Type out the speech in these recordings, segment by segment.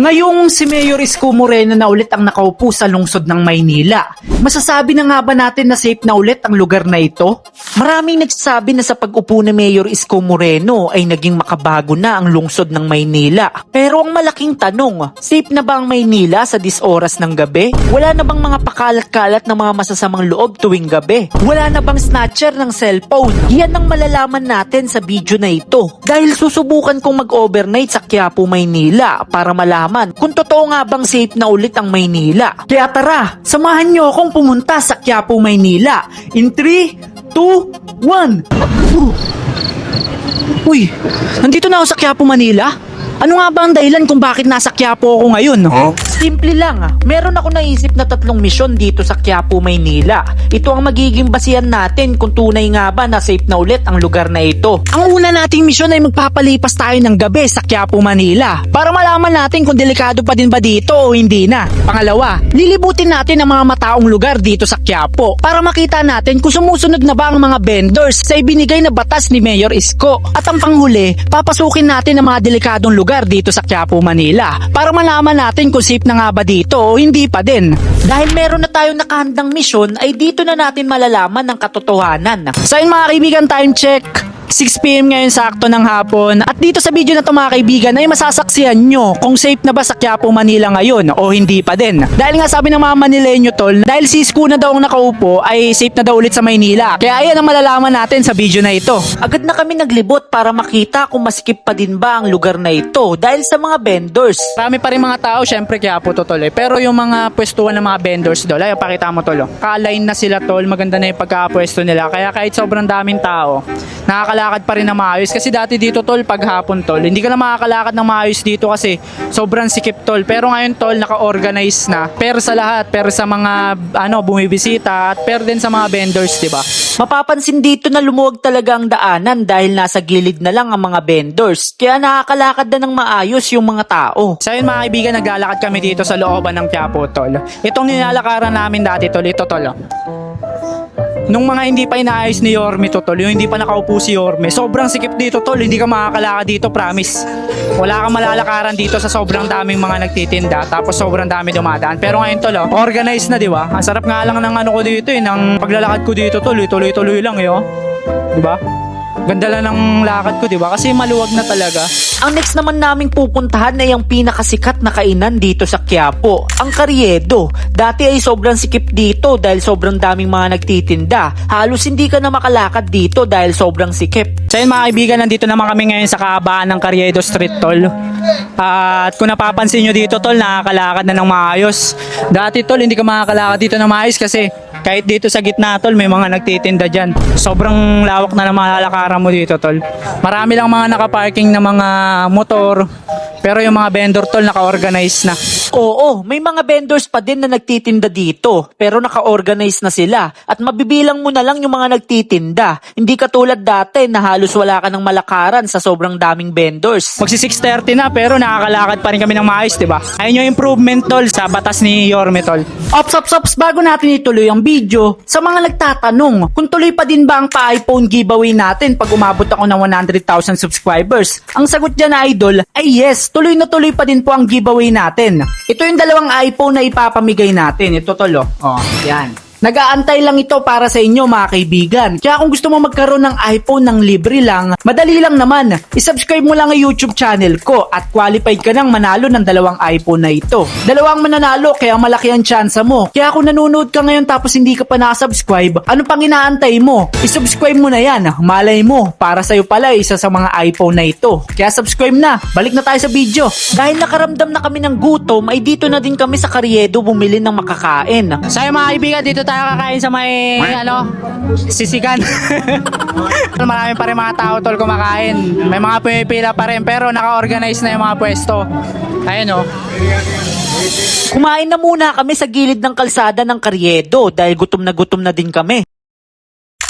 Ngayong si Mayor Isko Moreno na ulit ang nakaupo sa lungsod ng Maynila, masasabi na nga ba natin na safe na ulit ang lugar na ito? Maraming nagsasabi na sa pag-upo ni Mayor Isko Moreno ay naging makabago na ang lungsod ng Maynila. Pero ang malaking tanong, safe na ba ang Maynila sa 10 oras ng gabi? Wala na bang mga pakalat-kalat ng mga masasamang loob tuwing gabi? Wala na bang snatcher ng cellphone? Yan ang malalaman natin sa video na ito. Dahil susubukan kong mag-overnight sa Quiapo, Maynila para malaman kung totoo nga bang safe na ulit ang Maynila. Kaya tara, samahan nyo akong pumunta sa Quiapo, Maynila. In 3, 2, 1. Uy, nandito na ako sa Quiapo, Manila. Ano nga ba ang dahilan kung bakit nasa Quiapo ako ngayon? Simple lang, ah. meron ako naisip na tatlong misyon dito sa Quiapo, Maynila. Ito ang magiging basihan natin kung tunay nga ba na safe na ulit ang lugar na ito. Ang una nating misyon ay magpapalipas tayo ng gabi sa Quiapo, Manila para malaman natin kung delikado pa din ba dito o hindi na. Pangalawa, lilibutin natin ang mga mataong lugar dito sa Quiapo para makita natin kung sumusunod na ba ang mga vendors sa ibinigay na batas ni Mayor Isko. At ang panghuli, papasukin natin ang mga delikadong lugar dito sa Quiapo, Manila para malaman natin kung safe na nga ba dito o hindi pa din. Dahil meron na tayong nakahandang misyon ay dito na natin malalaman ang katotohanan. Yun mga kaibigan, time check. 6pm ngayon sakto ng hapon at dito sa video na to mga kaibigan ay masasaksihan nyo kung safe na ba sa Quiapo, Manila ngayon o hindi pa din. Dahil nga sabi ng mga Manileño tol, dahil si Isko na daw ang nakaupo ay safe na daw ulit sa Maynila. Kaya ayan ang malalaman natin sa video na ito. Agad na kami naglibot para makita kung masikip pa din ba ang lugar na ito dahil sa mga vendors. Marami pa rin mga tao, syempre Quiapo to tol eh. Pero yung mga pwestuhan ng mga vendors tol, ay pakita mo tol. oh. Ka-align na sila tol, maganda na yung pagkapwesto nila. Kaya kahit sobrang daming tao, nakakalakad pa rin na maayos. Kasi dati dito tol, pag hapon tol, hindi ka na makakalakad ng maayos dito kasi sobrang sikip tol. Pero ngayon tol, naka-organize na. Per sa lahat, per sa mga ano, bumibisita at per din sa mga vendors, di ba? Mapapansin dito na lumuwag talaga ang daanan dahil nasa gilid na lang ang mga vendors. Kaya nakakalakad na ng maayos yung mga tao. Sa yun mga kaibigan, naglalakad kami dito sa looban ng Quiapo tol. Itong nilalakaran namin dati tol, ito tol. Nung mga hindi pa inaayos ni Yorme to tol, yung hindi pa nakaupo si Yorme, sobrang sikip dito tol, hindi ka makakalakad dito, promise. Wala kang malalakaran dito sa sobrang daming mga nagtitinda, tapos sobrang dami dumadaan. Pero ngayon tol, oh, organized na di ba? Ang sarap nga lang ng ano ko dito eh, ng paglalakad ko dito tol, tuloy-tuloy lang eh, oh. Di ba? Ganda lang ng lakad ko, di ba? Kasi maluwag na talaga. Ang next naman naming pupuntahan ay ang pinakasikat na kainan dito sa Quiapo, ang Karyedo. Dati ay sobrang sikip dito dahil sobrang daming mga nagtitinda. Halos hindi ka na makalakad dito dahil sobrang sikip. So yun mga kaibigan, nandito naman kami ngayon sa kahabaan ng Karyedo Street Tol. At kung napapansin nyo dito Tol, nakakalakad na ng maayos. Dati Tol, hindi ka makakalakad dito ng maayos kasi kahit dito sa gitna tol, may mga nagtitinda dyan. Sobrang lawak na ng mga lalakaran mo dito tol. Marami lang mga nakaparking na mga motor. Pero yung mga vendor tol, naka-organize na. Oo, may mga vendors pa din na nagtitinda dito. Pero naka-organize na sila. At mabibilang mo na lang yung mga nagtitinda. Hindi katulad dati na halos wala ka ng malakaran sa sobrang daming vendors. Magsi 6.30 na pero nakakalakad pa rin kami ng maayos, di ba? Ayun yung improvement tol sa batas ni Yorme tol. Ops, ops, ops, bago natin ituloy ang video, sa mga nagtatanong kung tuloy pa din ba ang pa-iPhone giveaway natin pag umabot ako ng 100,000 subscribers. Ang sagot dyan idol ay yes, tuloy na tuloy pa din po ang giveaway natin. Ito yung dalawang iPhone na ipapamigay natin. Ito tolo. Oh, yan. Nagaantay lang ito para sa inyo mga kaibigan. Kaya kung gusto mo magkaroon ng iPhone ng libre lang, madali lang naman. I-subscribe mo lang ang YouTube channel ko at qualified ka nang manalo ng dalawang iPhone na ito. Dalawang mananalo kaya malaki ang tsansa mo. Kaya kung nanonood ka ngayon tapos hindi ka pa nakasubscribe, ano pang inaantay mo? I-subscribe mo na yan. Malay mo, para sa'yo pala isa sa mga iPhone na ito. Kaya subscribe na. Balik na tayo sa video. Dahil nakaramdam na kami ng gutom, ay dito na din kami sa Karyedo bumili ng makakain. Sa'yo mga kaibigan, dito tayo kakain sa may, ano, sisigan. Marami pa rin mga tao tol kumakain. May mga pumipila pa rin, pero naka-organize na yung mga pwesto. Ayun oh. Kumain na muna kami sa gilid ng kalsada ng Karyedo dahil gutom na gutom na din kami.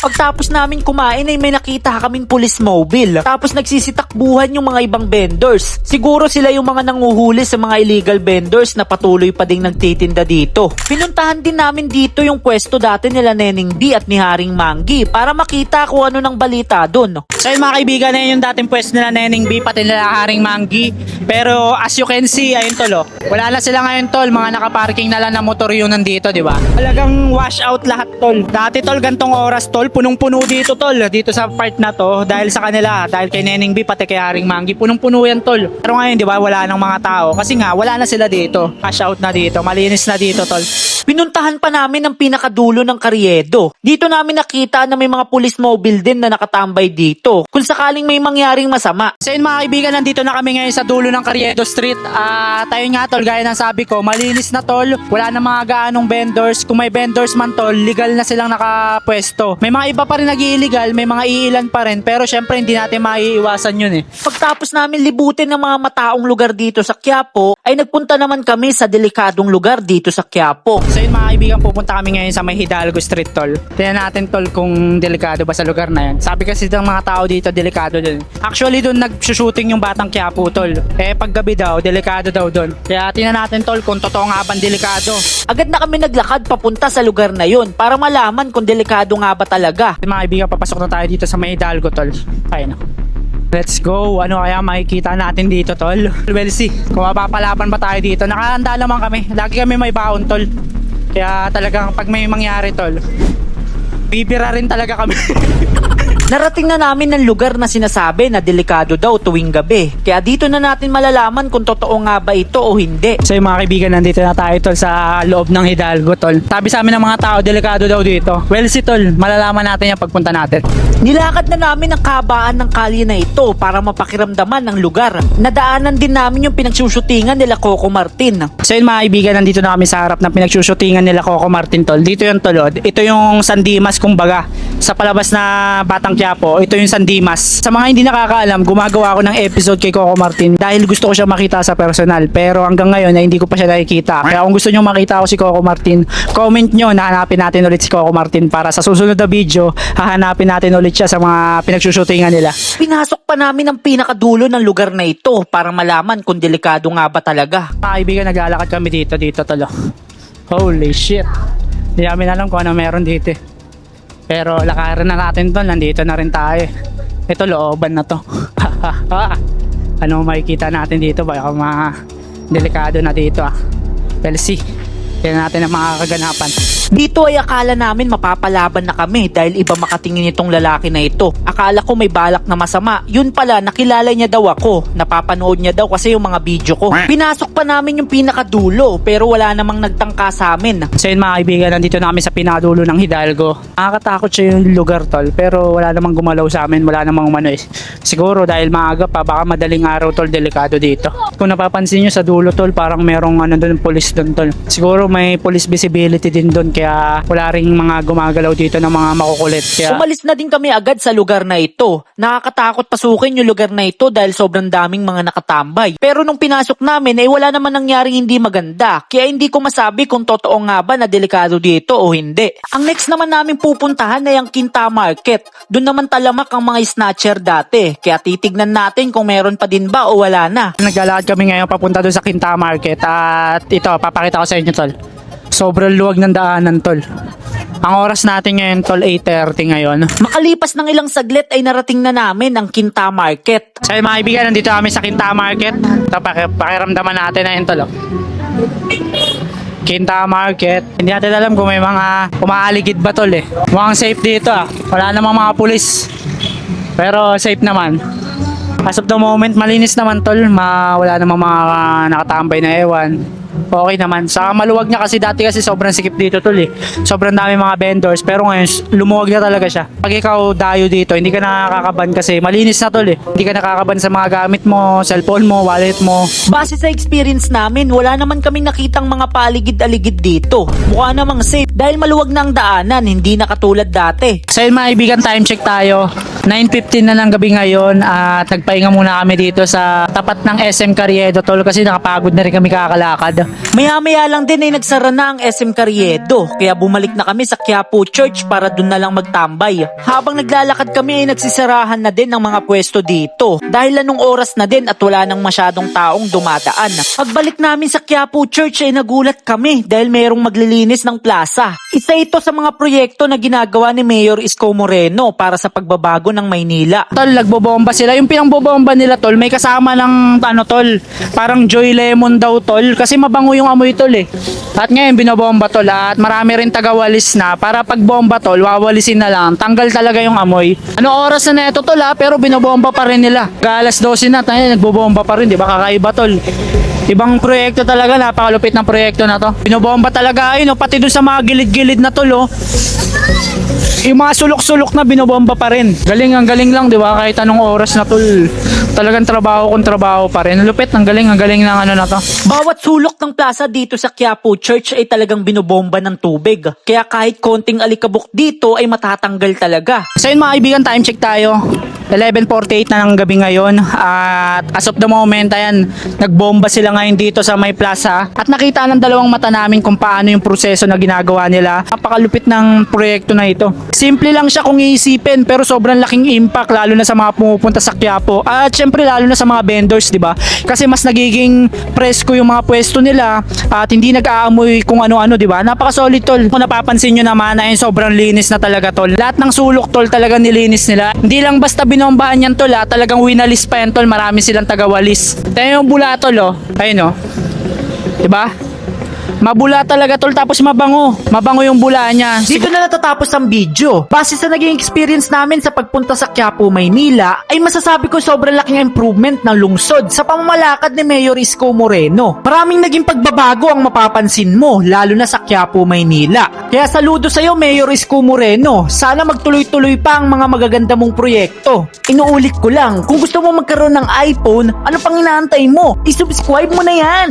Pagtapos namin kumain ay may nakita kaming police mobile. Tapos nagsisitakbuhan yung mga ibang vendors. Siguro sila yung mga nanguhuli sa mga illegal vendors na patuloy pa ding nagtitinda dito. Pinuntahan din namin dito yung pwesto dati nila Neneng B at ni Haring Manggi para makita kung ano ng balita doon. So yun mga kaibigan, na yung dating pwesto nila Neneng B, pati nila Haring Manggi. Pero as you can see, ayun tol, oh. wala na sila ngayon tol, mga nakaparking na lang na motor yung nandito, di ba? Talagang wash out lahat tol. Dati tol, gantong oras tol, punong-puno dito tol, dito sa part na to, dahil sa kanila, dahil kay Neneng B, pati kay Haring Manggi, punong-puno yan tol. Pero ngayon, di ba, wala nang mga tao, kasi nga, wala na sila dito. Wash out na dito, malinis na dito tol. Pinuntahan pa namin ang pinakadulo ng Karyedo. Dito namin nakita na may mga police mobile din na nakatambay dito. Kung sakaling may mangyaring masama. So yun mga kaibigan, nandito na kami ngayon sa dulo ng Carriedo Street. At ayun nga tol, gaya ng sabi ko, malinis na tol. Wala na mga gaanong vendors. Kung may vendors man tol, legal na silang nakapwesto. May mga iba pa rin nag-illegal, may mga iilan pa rin. Pero syempre hindi natin maiiwasan yun eh. Pagtapos namin libutin ng mga mataong lugar dito sa Quiapo, ay nagpunta naman kami sa delikadong lugar dito sa Quiapo. So yun mga kaibigan, pupunta kami ngayon sa may Hidalgo Street tol. Tingnan natin tol kung delikado ba sa lugar na yan. Sabi kasi ng mga tao dito, delikado din. Actually doon nag-shooting yung batang Quiapo tol. Eh pag gabi daw, delikado daw doon. Kaya tingnan natin tol kung totoo nga ba delikado. Agad na kami naglakad papunta sa lugar na yon para malaman kung delikado nga ba talaga. Mga kaibigan, papasok na tayo dito sa may Hidalgo, tol. Ayun na. Let's go. Ano kaya makikita natin dito, tol? Well, see. Kung mapapalaban ba tayo dito. Nakahanda naman kami. Lagi kami may baon, tol. Kaya talagang pag may mangyari, tol, bibira rin talaga kami. Narating na namin ng lugar na sinasabi na delikado daw tuwing gabi. Kaya dito na natin malalaman kung totoo nga ba ito o hindi. so yung mga kaibigan, nandito na tayo, tol, sa loob ng Hidalgo, tol. Sabi sa amin ng mga tao, delikado daw dito. Well, see, tol, malalaman natin yung pagpunta natin. Nilakad na namin ang kabaan ng kalye na ito para mapakiramdaman ng lugar. Nadaanan din namin yung pinagsushootingan nila Coco Martin. So yun mga kaibigan, nandito na kami sa harap ng pinagsushootingan nila Coco Martin Tol. Dito yung tolod. Ito yung San Dimas kumbaga. Sa palabas na Batang Quiapo, ito yung San Dimas. Sa mga hindi nakakaalam, gumagawa ako ng episode kay Coco Martin dahil gusto ko siya makita sa personal. Pero hanggang ngayon ay hindi ko pa siya nakikita. Kaya kung gusto nyo makita ako si Coco Martin, comment nyo na hanapin natin ulit si Coco Martin para sa susunod na video, hahanapin natin ulit siya sa mga pinagsushootingan nila. Pinasok pa namin ang pinakadulo ng lugar na ito para malaman kung delikado nga ba talaga. Mga kaibigan, naglalakad kami dito, dito talo. Holy shit. Hindi namin alam kung ano meron dito eh. Pero lakarin na natin to, nandito na rin tayo. Ito, looban na to. ano makikita natin dito? Baka mga delikado na dito ah. Well, see. Tignan natin ang mga kaganapan. Dito ay akala namin mapapalaban na kami dahil iba makatingin itong lalaki na ito. Akala ko may balak na masama. Yun pala, nakilala niya daw ako. Napapanood niya daw kasi yung mga video ko. Pinasok pa namin yung pinakadulo pero wala namang nagtangka sa amin. So yun mga kaibigan, nandito na kami sa pinadulo ng Hidalgo. Nakakatakot siya yung lugar tol, pero wala namang gumalaw sa amin, wala namang umano eh. Siguro dahil maaga pa, baka madaling araw tol, delikado dito. Kung napapansin nyo sa dulo tol, parang merong ano doon, police doon tol. Siguro may police visibility din doon, kaya wala ring mga gumagalaw dito ng mga makukulit. Kaya Umalis na din kami agad sa lugar na ito. Nakakatakot pasukin yung lugar na ito dahil sobrang daming mga nakatambay. Pero nung pinasok namin ay wala naman nangyaring hindi maganda. Kaya hindi ko masabi kung totoo nga ba na delikado dito o hindi. Ang next naman namin pupuntahan ay ang Quinta Market. Doon naman talamak ang mga snatcher dati. Kaya titignan natin kung meron pa din ba o wala na. naglalakad kami ngayon papunta doon sa Quinta Market at ito, papakita ko sa inyo tol. Sobrang luwag ng daanan tol. Ang oras natin ngayon tol 8.30 ngayon. Makalipas ng ilang saglit ay narating na namin ang Quinta Market. So mga kaibigan, nandito kami sa Quinta Market. Ito, paki- pakiramdaman natin na yun tol. oh. Quinta Market. Hindi natin alam kung may mga umaaligid ba tol eh. Mukhang safe dito ah. Wala namang mga pulis. Pero safe naman. As of the moment, malinis naman tol. Ma wala namang mga nakatambay na ewan. Okay naman. Saka maluwag niya kasi dati kasi sobrang sikip dito tol eh. Sobrang dami mga vendors pero ngayon lumuwag na talaga siya. Pag ikaw dayo dito, hindi ka nakakaban kasi malinis na tol eh. Hindi ka nakakaban sa mga gamit mo, cellphone mo, wallet mo. Base sa experience namin, wala naman kaming nakitang mga paligid-aligid dito. Mukha namang safe dahil maluwag na ang daanan, hindi na katulad dati. So yun mga kaibigan, time check tayo. 9.15 na ng gabi ngayon at nagpahinga muna kami dito sa tapat ng SM Carriedo tol kasi nakapagod na rin kami kakalakad. Maya-maya lang din ay nagsara na ang SM Carriedo, kaya bumalik na kami sa Quiapo Church para dun na lang magtambay. Habang naglalakad kami ay nagsisarahan na din ng mga pwesto dito, dahil anong oras na din at wala nang masyadong taong dumadaan. Pagbalik namin sa Quiapo Church ay nagulat kami dahil mayroong maglilinis ng plaza. Isa ito sa mga proyekto na ginagawa ni Mayor Isko Moreno para sa pagbabago ng Maynila. Tol, nagbobomba sila. Yung pinangbobomba nila, tol, may kasama ng, ano, tol, parang Joy Lemon daw, tol. Kasi mabango yung amoy, tol, eh. At ngayon, binobomba, tol. At marami rin tagawalis na. Para pag tol, wawalisin na lang. Tanggal talaga yung amoy. Ano oras na neto, tol, ha? Pero binobomba pa rin nila. Galas 12 na, tayo, nagbobomba pa rin, di ba? Kakaiba, tol. Ibang proyekto talaga, napakalupit ng proyekto na to. Binobomba talaga, ayun, oh, pati dun sa mga gilid-gilid na tol, oh yung mga sulok-sulok na binobomba pa rin. Galing, ang galing lang, di ba? Kahit anong oras na tol, talagang trabaho kung trabaho pa rin. Lupit, ang galing, ang galing ng ano na to. Bawat sulok ng plaza dito sa Quiapo Church ay talagang binobomba ng tubig. Kaya kahit konting alikabok dito ay matatanggal talaga. So yun mga kaibigan, time check tayo. 11.48 na ng gabi ngayon at as of the moment ayan nagbomba sila ngayon dito sa may plaza at nakita ng dalawang mata namin kung paano yung proseso na ginagawa nila napakalupit ng proyekto na ito simple lang siya kung iisipin pero sobrang laking impact lalo na sa mga pumupunta sa Quiapo. At syempre lalo na sa mga vendors di ba? Kasi mas nagiging presko yung mga pwesto nila at hindi nag-aamoy kung ano-ano di ba? Napaka solid tol. Kung napapansin nyo naman ay sobrang linis na talaga tol. Lahat ng sulok tol talaga nilinis nila. Hindi lang basta binombahan yan tol ha talagang winalis pa yan tol. Marami silang tagawalis. Tayo yung bula tol oh. Ayun oh. Di ba Mabula talaga tol tapos mabango. Mabango yung bula niya. Dito na natatapos ang video. Base sa naging experience namin sa pagpunta sa Quiapo, Maynila, ay masasabi ko sobrang laking improvement ng lungsod sa pamamalakad ni Mayor Isko Moreno. Maraming naging pagbabago ang mapapansin mo, lalo na sa Quiapo, Maynila. Kaya saludo sa iyo, Mayor Isko Moreno. Sana magtuloy-tuloy pa ang mga magaganda mong proyekto. Inuulit ko lang, kung gusto mo magkaroon ng iPhone, ano pang inaantay mo? I-subscribe mo na yan!